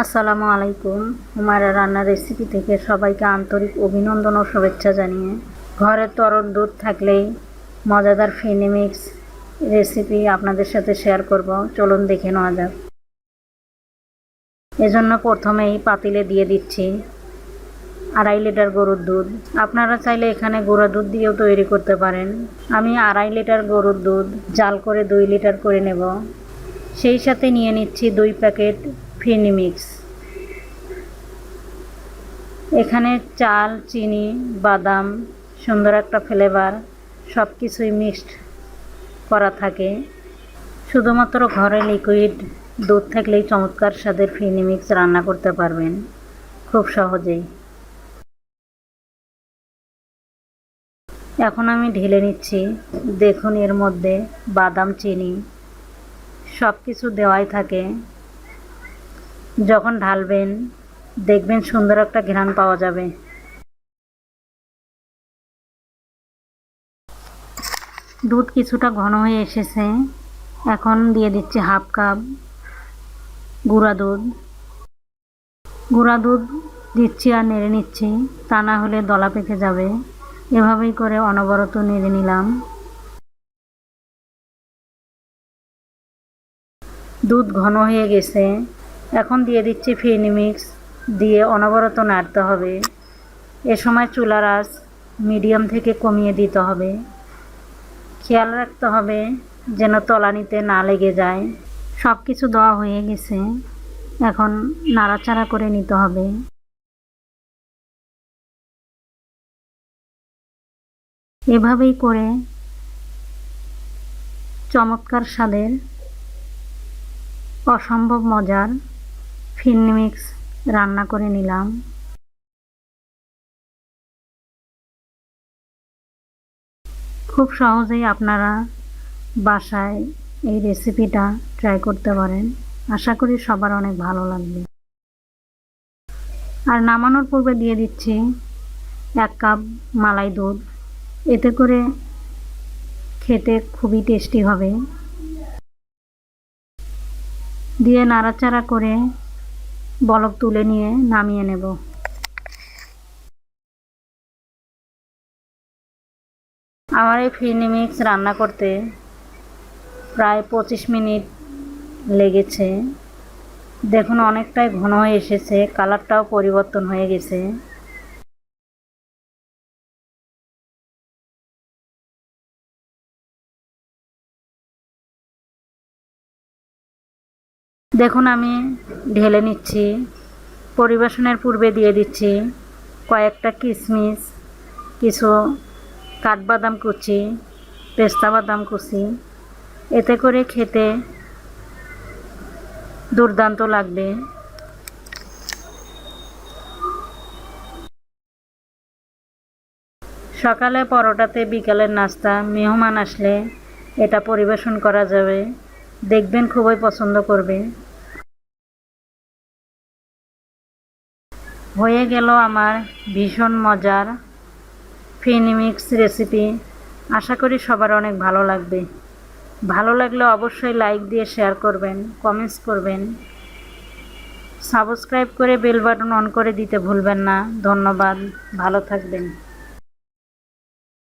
আসসালামু আলাইকুম। হুমায়রা রান্নার রেসিপি থেকে সবাইকে আন্তরিক অভিনন্দন ও শুভেচ্ছা জানিয়ে, ঘরে তরল দুধ থাকলেই মজাদার ফিনি মিক্স রেসিপি আপনাদের সাথে শেয়ার করব। চলুন দেখে নেওয়া যাক। এজন্য প্রথমেই পাতিলে দিয়ে দিচ্ছি আড়াই লিটার গরুর দুধ। আপনারা চাইলে এখানে গুঁড়া দুধ দিয়েও তৈরি করতে পারেন। আমি আড়াই লিটার গরুর দুধ জাল করে দুই লিটার করে নেব। সেই সাথে নিয়ে নিচ্ছি দুই প্যাকেট ফিনি মিক্স। এখানে চাল, চিনি, বাদাম, সুন্দর একটা ফ্লেভার সব কিছুই মিক্সড করা থাকে। শুধুমাত্র ঘরে লিকুইড দুধ থাকলেই চমৎকার স্বাদের ফিনি মিক্স রান্না করতে পারবেন, খুব সহজেই। এখন আমি ঢেলে নিচ্ছি। দেখুন এর মধ্যে বাদাম, চিনি সব কিছু দেওয়াই থাকে। যখন ঢালবেন, দেখবেন সুন্দর একটা ঘ্রাণ পাওয়া যাবে। দুধ কিছুটা ঘন হয়ে এসেছে। এখন দিয়ে দিচ্ছি হাফ কাপ গুঁড়া দুধ। গুঁড়া দুধ দিচ্ছি আর নেড়ে নিচ্ছি, তা না হলে দলা পেকে যাবে। এভাবেই করে অনবরত নেড়ে নিলাম। দুধ ঘন হয়ে গেছে। এখন দিয়ে দিচ্ছি ফিনি মিক্স দিয়ে অনবরত নাড়তে হবে। এ সময় চুলার আঁচ মিডিয়াম থেকে কমিয়ে দিতে হবে। খেয়াল রাখতে হবে যেন তলানিতে না লেগে যায়। সব কিছু দেওয়া হয়ে গেছে। এখন নাড়াচাড়া করে নিতে হবে। এভাবেই করে চমৎকার স্বাদের অসম্ভব মজার ফিন্নি মিক্স রান্না করে নিলাম। খুব সহজেই আপনারা বাসায় এই রেসিপিটা ট্রাই করতে পারেন। আশা করি সবার অনেক ভালো লাগবে। আর নামানোর পূর্বে দিয়ে দিচ্ছি এক কাপ মালাই দুধ। এতে করে খেতে খুবই টেস্টি হবে। দিয়ে নাড়াচাড়া করে বলক তুলে নিয়ে নামিয়ে নেব। আমার এই ফিরনি মিক্স রান্না করতে প্রায় পঁচিশ মিনিট লেগেছে। দেখুন, অনেকটাই ঘন হয়ে এসেছে, কালারটাও পরিবর্তন হয়ে গেছে। দেখুন, আমি ঢেলে নিচ্ছি, পরিবেশনের পূর্বে দিয়ে দিচ্ছি কয়েকটা কিশমিশ, কিছু কাঠবাদাম কুচি, পেস্তা বাদাম কুচি। এতে করে খেতে দুর্দান্ত লাগবে। সকালে পরোটাতে বিকালের নাস্তা, মেহমান আসলে এটা পরিবেশন করা যাবে। দেখবেন খুবই পছন্দ করবে। হয়ে গেল আমার ভীষণ মজার ফিনিমিক্স রেসিপি আশা করি সবার অনেক ভালো লাগবে। ভালো লাগলে অবশ্যই লাইক দিয়ে শেয়ার করবেন কমেন্টস করবেন। সাবস্ক্রাইব করে বেল বাটন অন করে দিতে ভুলবেন না। ধন্যবাদ। ভালো থাকবেন।